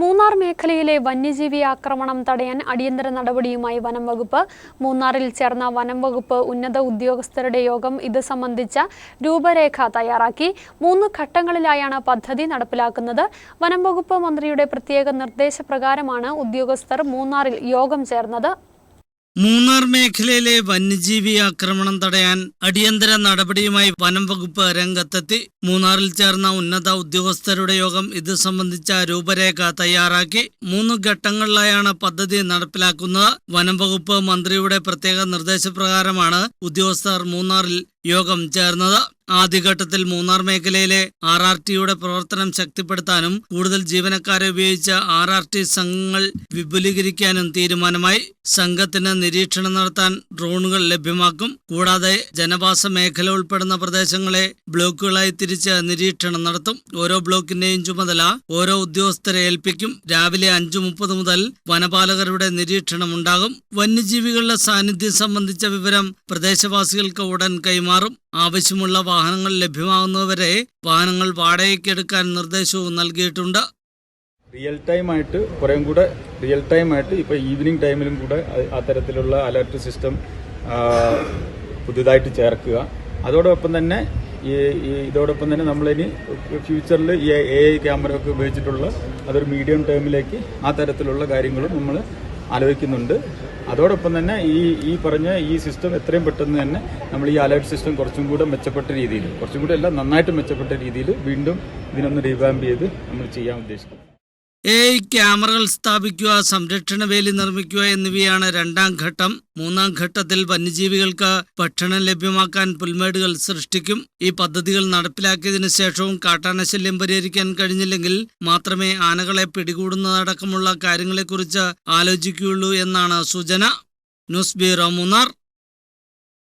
മൂന്നാർ മേഖലയിലെ വന്യജീവി ആക്രമണം തടയാൻ അടിയന്തര നടപടിയുമായി വനം വകുപ്പ്. മൂന്നാറിൽ ചേർന്ന വനം വകുപ്പ് ഉന്നത ഉദ്യോഗസ്ഥരുടെ യോഗം ഇത് സംബന്ധിച്ച രൂപരേഖ തയ്യാറാക്കി. മൂന്ന് ഘട്ടങ്ങളിലായാണ് പദ്ധതി നടപ്പിലാക്കുന്നത്. വനം വകുപ്പ് മന്ത്രിയുടെ പ്രത്യേക നിർദ്ദേശപ്രകാരമാണ് ഉദ്യോഗസ്ഥർ മൂന്നാറിൽ യോഗം ചേർന്നത്. മൂന്നാർ മേഖലയിലെ വന്യജീവി ആക്രമണം തടയാൻ അടിയന്തര നടപടിയുമായി വനം വകുപ്പ് രംഗത്തെത്തി. മൂന്നാറിൽ ചേർന്ന ഉന്നത ഉദ്യോഗസ്ഥരുടെ യോഗം ഇത് സംബന്ധിച്ച രൂപരേഖ തയ്യാറാക്കി. മൂന്ന് ഘട്ടങ്ങളിലായാണ് പദ്ധതി നടപ്പിലാക്കുന്നത്. വനം വകുപ്പ് മന്ത്രിയുടെ പ്രത്യേക നിർദ്ദേശപ്രകാരമാണ് ഉദ്യോഗസ്ഥർ മൂന്നാറിൽ യോഗം ചേർന്നത്. ആദ്യഘട്ടത്തിൽ മൂന്നാർ മേഖലയിലെ ആർ ആർ ടിയുടെ പ്രവർത്തനം ശക്തിപ്പെടുത്താനും കൂടുതൽ ജീവനക്കാരെ ഉപയോഗിച്ച് ആർ ആർ ടി സംഘങ്ങൾ വിപുലീകരിക്കാനും തീരുമാനമായി. സംഘത്തിന് നിരീക്ഷണം നടത്താൻ ഡ്രോണുകൾ ലഭ്യമാക്കും. കൂടാതെ ജനവാസ മേഖല ഉൾപ്പെടുന്ന പ്രദേശങ്ങളെ ബ്ലോക്കുകളായി തിരിച്ച് നിരീക്ഷണം നടത്തും. ഓരോ ബ്ലോക്കിന്റെയും ചുമതല ഓരോ ഉദ്യോഗസ്ഥരെ ഏൽപ്പിക്കും. രാവിലെ അഞ്ചു മുപ്പത് മുതൽ വനപാലകരുടെ നിരീക്ഷണം ഉണ്ടാകും. വന്യജീവികളുടെ സാന്നിധ്യം സംബന്ധിച്ച വിവരം പ്രദേശവാസികൾക്ക് ഉടൻ കൈമാറും. ആവശ്യമുള്ള വാഹനങ്ങൾ ലഭ്യമാകുന്നതുവരെ വാഹനങ്ങൾ വാടകയ്ക്കെടുക്കാൻ നിർദ്ദേശവും നൽകിയിട്ടുണ്ട്. റിയൽ ടൈം ആയിട്ട് കുറേം കൂടെ റിയൽ ടൈം ആയിട്ട് ഇപ്പോൾ ഈവനിങ് ടൈമിലും കൂടെ അത്തരത്തിലുള്ള അലർട്ട് സിസ്റ്റം പുതുതായിട്ട് ചേർക്കുക. അതോടൊപ്പം തന്നെ ഇതോടൊപ്പം തന്നെ നമ്മളിനി ഫ്യൂച്ചറിൽ ഈ എ ഐ ക്യാമറ ഒക്കെ ഉപയോഗിച്ചിട്ടുള്ള അതൊരു മീഡിയം ടേമിലേക്ക് ആ തരത്തിലുള്ള കാര്യങ്ങളും നമ്മൾ ആലോചിക്കുന്നുണ്ട്. അതോടൊപ്പം തന്നെ ഈ ഈ പറഞ്ഞ ഈ സിസ്റ്റം എത്രയും പെട്ടെന്ന് തന്നെ നമ്മൾ ഈ അലേർട്ട് സിസ്റ്റം കുറച്ചും കൂടെ മെച്ചപ്പെട്ട രീതിയിൽ കുറച്ചും കൂടെ അല്ല നന്നായിട്ട് മെച്ചപ്പെട്ട രീതിയിൽ വീണ്ടും ഇതിനൊന്ന് റീവാമ്പ് ചെയ്ത് നമ്മൾ ചെയ്യാൻ ഉദ്ദേശിക്കുന്നത് എ ഐ ക്യാമറകൾ സ്ഥാപിക്കുക സംരക്ഷണ വേലി നിർമ്മിക്കുക എന്നിവയാണ് രണ്ടാം ഘട്ടം. മൂന്നാം ഘട്ടത്തിൽ വന്യജീവികൾക്ക് ഭക്ഷണം ലഭ്യമാക്കാൻ പുൽമേടുകൾ സൃഷ്ടിക്കും. ഈ പദ്ധതികൾ നടപ്പിലാക്കിയതിനു ശേഷവും കാട്ടാനശല്യം പരിഹരിക്കാൻ കഴിഞ്ഞില്ലെങ്കിൽ മാത്രമേ ആനകളെ പിടികൂടുന്നതടക്കമുള്ള കാര്യങ്ങളെക്കുറിച്ച് ആലോചിക്കുകയുള്ളൂ എന്നാണ് സൂചന. News bureau Munnar.